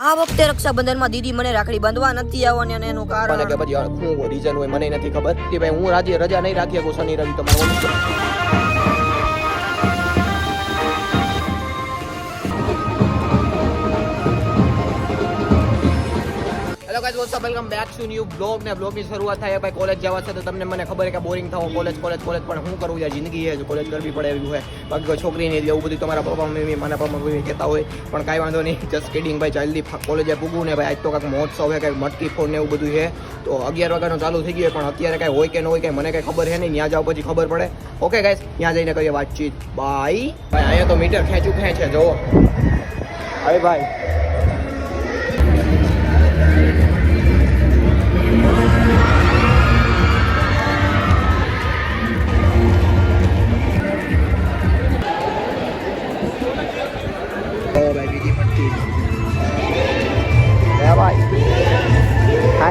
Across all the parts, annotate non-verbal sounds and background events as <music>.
આ વખતે રક્ષાબંધનમાં દીદી મને રાખડી બાંધવા નથી આવવાની અને એનું કારણ કે પછી શું રીઝન હોય, મને નથી ખબર. કે ભાઈ હું રાજી રજા નહીં રાખી શકું, શનિ, રવિ તમારે guys what's welcome back to new blog ને બ્લોગની શરૂઆત થાય ભાઈ કોલેજ જવા છે, તો તમને મને ખબર કે બોરિંગ થવું કોલેજ કોલેજ કોલેજ પણ હું કરું યાર? જિંદગી છે કોલેજ કરવી પડે એવું હોય. બાકી કોઈ છોકરી નહીં એવું બધું તમારા પપ્પા, મમ્મી, મારા પપ્પા, મમ્મી કહેતા હોય, પણ કાંઈ વાંધો નહીં. જસ્ટ કિડિંગ ભાઈ, જલ્દી કોલેજે પૂગવું ને ભાઈ, આજ તો કાંઈક મહોત્સવ છે, કાંઈક મટકી ફોડ ને એવું બધું છે. તો અગિયાર વાગ્યાનો ચાલુ થઈ ગયો પણ અત્યારે કાંઈ હોય કે ન હોય કે મને કાંઈ ખબર છે નહીં. ત્યાં જાવ પછી ખબર પડે. ઓકે ગાઈસ ત્યાં જઈને કરીએ વાતચીત. બાય ભાઈ, અહીંયા તો મીટર ખેંચું ખેંચે, જુઓ. અરે ભાઈ.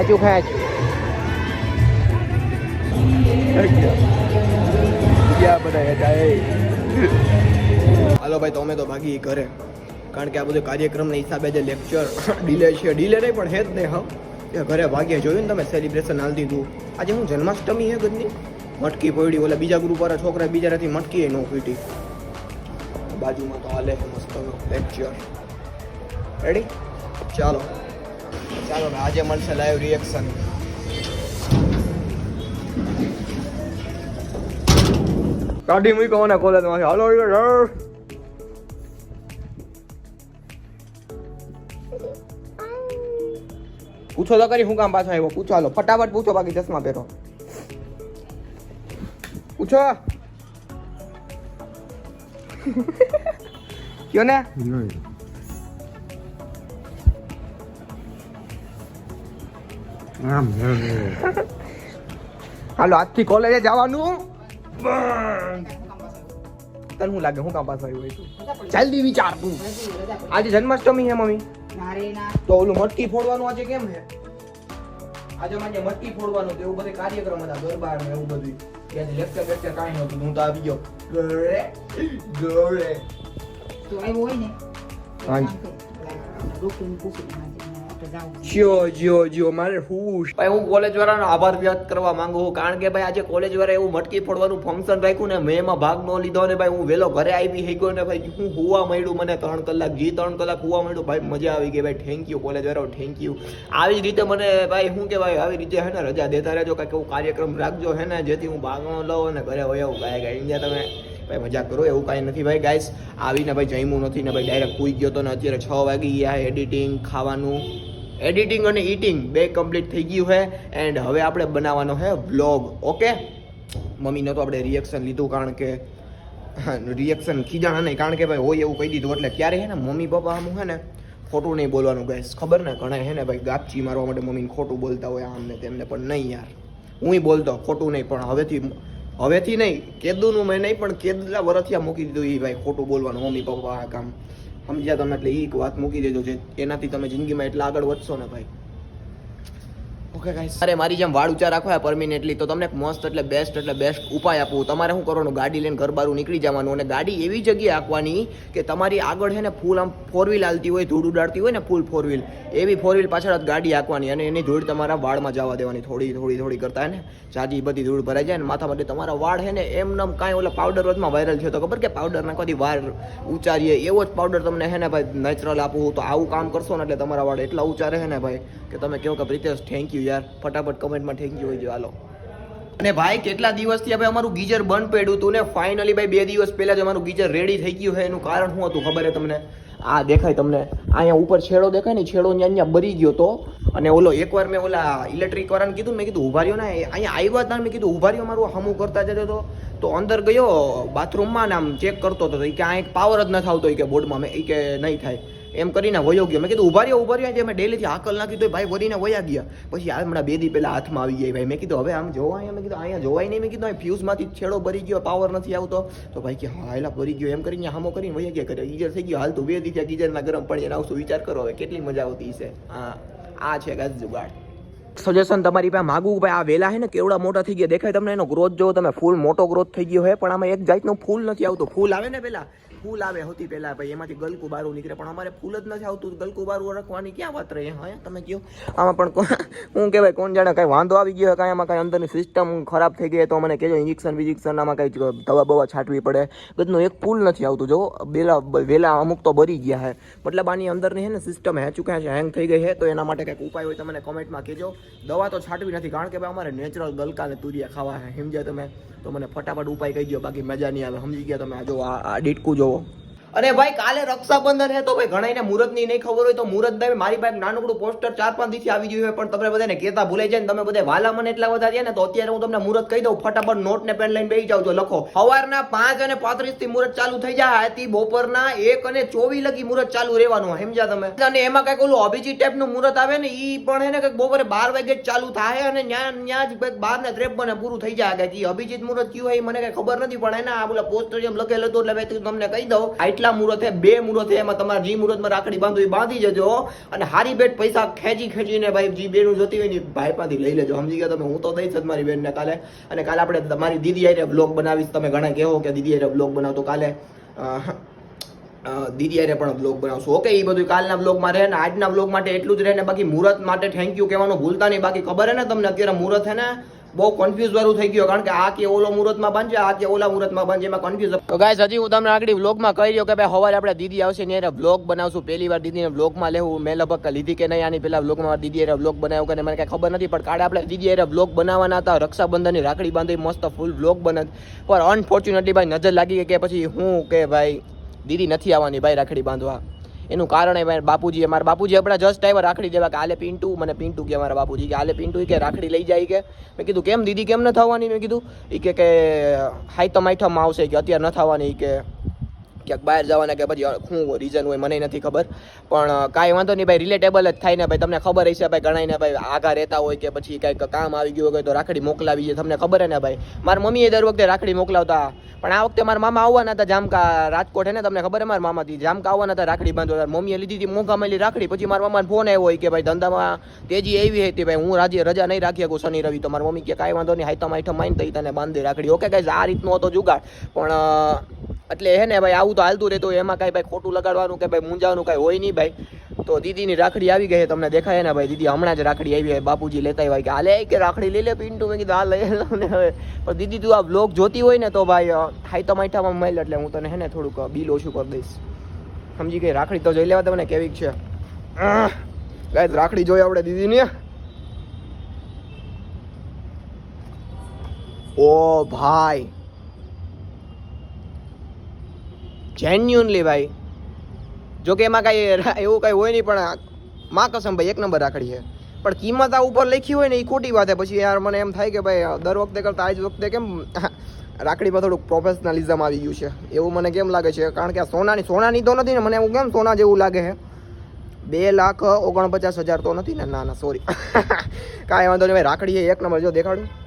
ખાચું ખાચ હાલો ભાઈ તમે તો ભાગી ઘરે. કારણ કે આ બધું કાર્યક્રમના હિસાબે જે લેક્ચર ડીલે <laughs> છે ડીલે નહીં પણ હે જ નહીં હા. કે ઘરે ભાગ્યા જોયું ને તમે સેલિબ્રેશન હાલતી હતું આજે હું જન્માષ્ટમી હે ગદની? મટકી પડી ઓલા બીજા ગ્રુપ વાળા છોકરા બીજાથી મટકી એ નો પીટી બાજુમાં તો હાલે મસ્ત લેક્ચર રેડી ચાલો. ચાલો ને આજે મળશે લાઈવ રિએક્શન કાઢી મૂકો ને કોલેજમાં હાલો યાર. પૂછો તો કરી હું કામ પાછો આવ્યો. પૂછો હાલો. ફટાફટ પૂછો બાકી ચશ્મા પહેરો. પૂછો. <laughs> કયો ને? હાલો આજથી કોલેજે જવાનું. તને હું લાગે હું કામ પાસ આવ્યું હોય જલ્દી વિચાર તું. આજે જન્માષ્ટમી છે મમ્મી. તો ઓલું મટકી ફોડવાનું આજે કેમ છે આજે મારે મટકી ફોડવાનું તો એવું બધે કાર્યક્રમ હતા ગરબા ને એવું બધું કે આજે લેક્ચર લેક્ચર કાંઈ નહોતું હું તો આવી ગયો. ગળે ગળે. તો આવ્યો હોય ને? જ્યો જ્યો જ્યો મારે હુશ. ભાઈ હું કોલેજ વાળાનો આભાર વ્યક્ત કરવા માંગુ છું. કારણ કે ભાઈ આજે કોલેજ વાળા એવું મટકી ફોડવાનું ફંક્શન રાખ્યું ને મેં એમાં ભાગ ન લીધો ને ભાઈ હું વેલો ઘરે આવી ગયો ને ભાઈ હું હુવા મળ્યું મને ત્રણ કલાક જી ત્રણ કલાક હુવા મળ્યું ભાઈ મજા આવી ગઈ ભાઈ થેન્ક યુ કોલેજ વાળાઓ થેન્ક યુ આવી જ રીતે મને ભાઈ શું કહેવાય આવી રીતે હે ને રજા દેતા રહેજો કાંઈક એવું કાર્યક્રમ રાખજો હે ને જેથી હું ભાગ ન લઉં અને ઘરે હોય એવું ગાય ગાય ઇન્ડિયા તમે. ભાઈ મજા કરો, એવું કાંઈ નથી ભાઈ ગાઈસ આવીને ભાઈ જમ્યું નથી ને ભાઈ ડાયરેક્ટ કૂઈ ગયો તો ને અત્યારે છ વાગી ગયા એડિટિંગ ખાવાનું. એડિટિંગ અને ઇટિંગ બે કમ્પ્લીટ થઈ ગયું છે. એન્ડ હવે આપણે બનાવવાનો છે વ્લોગ ઓકે મમ્મીને તો આપણે રિએક્શન લીધું કારણ કે રિએક્શન ખીજાણા નહીં, કારણ કે ભાઈ હોય એવું કહી દીધું. એટલે ક્યારે હે ને મમ્મી પપ્પા આમ હે ને ખોટું નહીં બોલવાનું ગાઈસ ખબર ને? ઘણા હે ને ભાઈ ગાપચી મારવા માટે મમ્મીને ખોટું બોલતા હોય આમને તેમને પણ નહીં યાર. હુંય બોલતો, ખોટું નહીં, પણ હવેથી હવેથી નહીં, કેદુનું મેં નહીં, પણ કેદલા વરથિયા મૂકી દીધું એ ભાઈ ખોટું બોલવાનું, મમ્મી, પપ્પા, આ કામ. સમજ્યા તમે એટલે એ વાત મૂકી દેજો જે એનાથી તમે જિંદગીમાં એટલા આગળ વધશો ને ભાઈ. ઓકે ગાઈસ અરે, મારી જેમ વાળ ઊંચા રાખવા પરમિનેન્ટલી તો તમને મસ્ત એટલે બેસ્ટ એટલે બેસ્ટ ઉપાય આપું. તમારે શું કરવાનું? ગાડી લઈને ઘર બારું નીકળી જવાનું અને ગાડી એવી જગ્યાએ આપવાની કે તમારી આગળ છે ને ફૂલ આમ ફોર વ્હીલ હાલતી હોય, ધૂળ ઉડાડતી હોય ને ફૂલ ફોર વ્હીલ એવી ફોર વ્હીલ પાછળ ગાડી આંકવાની અને એની ધૂળ તમારા વાળમાં જવા દેવાની થોડી થોડી થોડી કરતા ને. જાજી બધી ધૂળ ભરાઈ જાય ને માથા માટે તમારા વાળ છે ને એમ નમ કાંઈ ઓલા પાવડર રોજમાં વાયરલ થયો તો ખબર કે પાવડર નાખવાથી વાળ ઉચારીએ. એવો જ પાવડર તમને હે ને ભાઈ નેચરલ આપું તો આવું કામ કરશો ને એટલે તમારા વાળ એટલા ઉચારે રહે ને ભાઈ કે તમે કહો કે પ્રિતેશ થેન્ક યુ યાર. ફટાફટ કમેન્ટમાં યુ હોય હાલો. અને ભાઈ, કેટલા દિવસથી હવે અમારું ગીઝર બંધ પડ્યું હતું ને? ફાઇનલી ભાઈ, બે દિવસ પહેલાં જ અમારું ગીઝર રેડી થઈ ગયું છે. એનું કારણ શું હતું ખબર છે તમને? આ દેખાય તમને. અહીંયા ઉપર છેડો દેખાય ને, છેડો ત્યાં અહીંયા બરી ગયો તો. અને ઓલો એકવાર મેં ઓલા ઇલેક્ટ્રિક વાળાને કીધું મેં કીધું, ઊભા રહ્યો ને. અહીંયા આવ્યા હતા મેં કીધું, ઊભા રહ્યો, મારું હમું કરતા જતો હતો. તો અંદર ગયો બાથરૂમમાં ને આમ ચેક કરતો હતો. કે, આ એક પાવર જ ન થતો કે, બોર્ડમાં મેં કે, નહીં થાય. એમ કરીને વયો ગયો. મેં કીધું, ઊભા રહ્યો ઊભા રહ્યો. મેં ડેલીથી હાકલ નાખી તો ભાઈ વરીને વયા ગયા. પછી આ હમણાં બે દી પહેલાં હાથમાં આવી ગયા ભાઈ. મેં કીધું, હવે આમ જોવા અહીંયા મેં કીધું અહીંયા જોવાય નહીં. મેં કીધું, અહીં ફ્યુઝમાંથી છેડો ભરી ગયો, પાવર નથી આવતો. તો ભાઈ કે, હા એલા ભરી ગયો. એમ કરીને હામો કરીને વયા ગયા. કરે ગીજર થઈ ગયો. હાલ તો બે દી થયા ગીજરના ગરમ પાણી આવશું, વિચાર કરો હવે, કેટલી મજા આવતી છે હા, આ છે ગાજ જુગાડ. સજેશન તમારી પાસે માગું ભાઈ, આ વેલા છે ને, કેવડા મોટા થઈ ગયા. દેખાય તમને એનો ગ્રોથ જો તમે ફૂલ મોટો ગ્રોથ થઈ ગયો હોય પણ આમાં એક જાતનું ફૂલ નથી આવતું. ફૂલ આવે ને પેલા? ફૂલ આવે હોતી પહેલાં, ભાઈ, એમાંથી ગલકું બારું નીકળે. પણ અમારે ફૂલ જ નથી આવતું. ગલકું બારું રખવાની ક્યાં વાત રહી? હા તમે કહો. આમાં પણ હું કહેવાય, કોણ જાણે કાંઈ વાંધો આવી ગયો કાંઈ આમાં કાંઈ અંદરની સિસ્ટમ ખરાબ થઈ ગઈ તો મને કહેજો ઇન્જેક્શન વિજેક્શન આમાં કાંઈ દવા બવા છાંટવી પડે. બધું એક ફૂલ નથી આવતું. જો બેલા વેલા અમુક તો બરી ગયા છે મતલબ આની અંદરની છે ને સિસ્ટમ હે, ચૂક્યા છે હેંગ થઈ ગઈ છે તો એના માટે કંઈક ઉપાય હોય તમને મને કોમેન્ટમાં કહેજો. દવા તો છાંટવી નથી, કારણ કે ભાઈ, અમારે નેચરલ ગલકા ને તુરિયા ખાવા છે સમજ્યા તમે? તો મને ફટાફટ ઉપાય કહી દો બાકી મજા નહીં આવે. સમજી ગયા તમે? આ જો આ ડીટકું જોવો. people. અરે ભાઈ, કાલે રક્ષાબંધન હે તો ભાઈ ઘણાને મુહૂર્તની નહીં ખબર હોય તો મુહૂર્ત ભાઈ મારી પાસે નાનકડું પોસ્ટર ચાર પાંચ દિવસથી આવી ગયું હોય પણ તમે બધાને કહેતા ભૂલાઈ જાય ને તમે બધા વાલા મને એટલા બધા થયા ને તો અત્યારે હું તમને મુહૂર્ત કહી દઉં. ફટાફટ નોટ ને પેન લઈને બેસી જાવ છો લખો. સવારના પાંચ અને પાંત્રીસથી મુહૂર્ત ચાલુ થઈ જાય. હતી બપોરના એક અને ચોવીસ લગી મુહૂર્ત ચાલુ રહેવાનું સમજ્યા તમે? અને એમાં કંઈક ઓલું અભિજીત ટાઈપનું મુહૂર્ત આવે ને, ઈ પણ હે ને કંઈક બપોરે બાર વાગે ચાલુ થાય અને ત્યાં ત્યાં જ બાર ને ત્રેપન પૂરું થઈ જાય. કે અભિજીત મુહૂર્ત કયું હોય મને કઈ ખબર નથી, પણ એના આ બોલા પોસ્ટર જેમ લખેલું હતું એટલે તમને કહી દઉં. આટલા મુહૂર્ત છે બે મુહૂર્ત છે એમાં તમારે જે મુહૂર્તમાં રાખડી બાંધો એ બાંધી જજો. અને હારી બેટ પૈસા ખેંચી ખેંચીને ભાઈ જે બેનું જોતી હોય ને ભાઈ પાસેથી લઈ લેજો. સમજી ગયા તમે? હું તો દઈશ જ મારી બેનને કાલે. અને કાલે આપણે તમારી દીદી આઈને બ્લોગ બનાવીશ. તમે ઘણા કહો કે દીદી આઈને બ્લોગ બનાવતો કાલે. અ, અ, દીદી આરે પણ બ્લોગ બનાવશું. ઓકે એ બધું કાલના બ્લોગમાં રહે ને આજના બ્લોગ માટે એટલું જ રહે ને બાકી મુહૂર્ત માટે થેન્ક યુ કહેવાનું ભૂલતા નહીં. બાકી ખબર હે ને તમને? અત્યારે મુહૂર્ત હે ને બહુ કન્ફ્યુઝ વાળું થઈ ગયું, કારણ કે આ કે ઓલો મુહૂર્તમાં બાંધશે આ કે ઓલા મુહૂર્તમાં બાંધશે એમાં કન્ફ્યુઝ તો ગાઈસ હજી હું તમને આગળ બ્લોગમાં કહી રહ્યો કે ભાઈ સવારે આપણે દીદી આવશે ને એને બ્લોગ બનાવશું. પહેલી વાર દીદીને બ્લોગમાં લેવું. મેં લગભગ લીધી કે નહીં, આની પહેલા બ્લોગમાં દીદી એને બ્લોગ બનાવ્યો કે મને કાંઈ ખબર નથી, પણ કાલે આપણે દીદી એને બ્લોગ બનાવવાના હતા. રક્ષાબંધનની રાખડી બાંધી મસ્ત ફૂલ બ્લોગ બને પણ અનફોર્ચ્યુનેટલી ભાઈ નજર લાગી કે પછી હું કે ભાઈ, દીદી નથી આવવાની ભાઈ રાખડી બાંધવા. એનું કારણ એ બાપુજી અમારા બાપુજી આપણા જસ્ટ આવ્યા રાખડી દેવા કે આલે પિન્ટુ, મને પિન્ટુ કે મારા બાપુજી કે આલે પિન્ટુ કે રાખડી લઈ જાય કે. મેં કીધું, કેમ દીદી, કેમ ન થવાની? મેં કીધું એ કે કે હાઈતમ માઠામાં આવશે કે અત્યારે ન થવાની કે ક્યાંક બહાર જવાના કે પછી શું રીઝન હોય મને નથી ખબર. પણ કાંઈ વાંધો નહીં ભાઈ રિલેટેબલ જ થાય ને ભાઈ, તમને ખબર હશે ભાઈ ઘણાને ભાઈ આગા રહેતા હોય કે પછી કાંઈક કામ આવી ગયું હોય તો રાખડી મોકલાવી છે. તમને ખબર હે ને ભાઈ? મારા મમ્મીએ દર વખતે રાખડી મોકલાવતા. પણ આ વખતે મારા મામા આવવાના હતા જામકા રાજકોટ, હે ને? તમને ખબર હે મારા મામાથી જામકા આવવાના હતા રાખડી બાંધવા. મમ્મીએ લીધી હતી મોંઘા મળેલી રાખડી. પછી મારા મામાને ફોન આવ્યો હોય કે ભાઈ ધંધામાં તેજી એવી હતી ભાઈ, હું રાજ્ય રજા નહીં રાખી શકું શનિ, રવિ. તો મારી મમ્મી કે કાંઈ વાંધો નહીં હાઈતમ આઈટમ માઇન થઈ તને બાંધી રાખડી. ઓકે ગાઈઝ આ રીતનો હતો જુગાડ. પણ એટલે હે ને ભાઈ, આવું તો હાલતું રહેતું એમાં કાંઈ ભાઈ ખોટું લગાડવાનું કે ભાઈ મૂંઝાવાનું કાંઈ હોય નહીં ભાઈ. તો દીદીની રાખડી આવી ગઈ તમને દેખાય ને ભાઈ. દીદી હમણાં જ રાખડી આવી બાપુજી લેતા આવ્યા કે હાલે, કે રાખડી લઈ લે પિન્ટુ? મેં કીધું હા લઈ લો ને હવે. પણ દીદી, તું આ બ્લોગ જોતી હોય ને તો ભાઈ હાઈ તો માઠામાં મળે એટલે હું તને હે ને થોડુંક બિલ ઓછું કરી દઈશ. સમજી ગઈ? રાખડી તો જોઈ લેવા તમને કેવી છે. ગાય રાખડી જોઈ આપણે દીદીની. ઓ ભાઈ જેન્યુનલી ભાઈ. જો કે એમાં કાંઈ એવું કાંઈ હોય નહીં, પણ માં કસમ ભાઈ, એક નંબર રાખડી છે. પણ કિંમત આ ઉપર લખી હોય ને એ ખોટી વાત છે. પછી યાર મને એમ થાય કે ભાઈ દર વખતે કરતાં આજ વખતે કેમ <laughs> રાખડી પર થોડુંક પ્રોફેશનલિઝમ આવી ગયું છે. એવું મને કેમ લાગે છે? કારણ કે આ સોનાની સોનાની તો નથી ને, મને એવું કેમ સોના જેવું લાગે છે? બે લાખ ઓગણપચાસ હજાર તો નથી ને? ના ના સોરી <laughs> કાંઈ વાંધો નહીં ભાઈ, રાખડી એક નંબર. જો દેખાડું.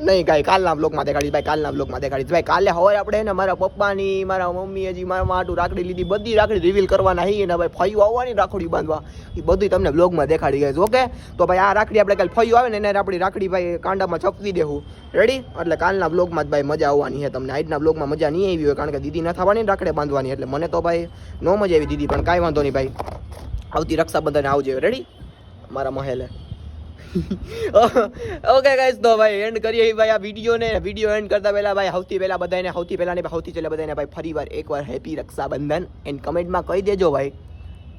નહીં કાંઈ કાલના બ્લોગમાં દેખાડીશ ભાઈ, કાલના બ્લોગમાં દેખાડીશ ભાઈ, કાલે હવે આપણે ને મારા પપ્પાની, મારા મમ્મી હજી મારા માટું રાખડી લીધી, બધી રાખડી રિવીલ કરવાના હી ને ભાઈ ફયું આવવાની રાખડી બાંધવા. એ બધી તમને બ્લોગમાં દેખાડી ગઈ ઓકે? તો ભાઈ, આ રાખડી આપણે કાલે ફયું આવે ને એને આપણી રાખડી ભાઈ કાંડામાં ચપવી દેવું રેડી એટલે કાલના બ્લોગમાં જ ભાઈ મજા આવવાની છે તમને. આજના બ્લોગમાં મજા નહીં આવી હોય, કારણ કે દીદી ન થવાની રાખડે બાંધવાની, એટલે મને તો ભાઈ નો મજા આવી દીદી, પણ કાંઈ વાંધો નહીં ભાઈ. આવતી રક્ષાબંધન આવજે. રેડી મારા મહેલે. <laughs> ઓકે ગાઈસ તો ભાઈ એન્ડ કરીએ ભાઈ આ વીડિયો ને વીડિયો એન્ડ કરતા પહેલા ભાઈ, સૌથી પહેલા બધાને, સૌથી પહેલા ને સૌથી પહેલા બધાને ભાઈ ફરીવાર એકવાર હેપી રક્ષાબંધન. એન્ડ કમેન્ટમાં કહી દેજો ભાઈ,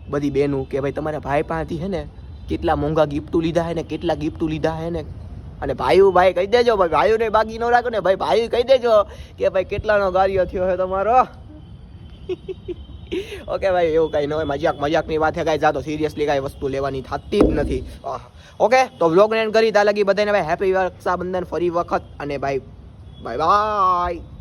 બધી બેનું કે ભાઈ તમારા ભાઈ પાસેથી હે ને, કેટલા મોંઘા ગિફ્ટો લીધા હે ને, કેટલા ગિફ્ટો લીધા હે ને. અને ભાઈઓ ભાઈ કહી દેજો ભાઈ, ભાઈઓને બાકી ન રાખો ને, ભાઈ ભાઈ કહી દેજો કે ભાઈ કેટલાનો ગાર્યો થયો છે તમારો? <laughs> <laughs> ઓકે ભાઈ, એવું કંઈ ન હોય, મજાક, મજાકની વાત છે કાંઈ જાતો સિરિયસલી કાંઈ વસ્તુ લેવાની થતી જ નથી. ઓકે, તો બ્લોગ એન્ડ કરી, ત્યાં લગી બધાને ભાઈ હેપી રક્ષાબંધન ફરી વખત અને ભાઈ બાય બાય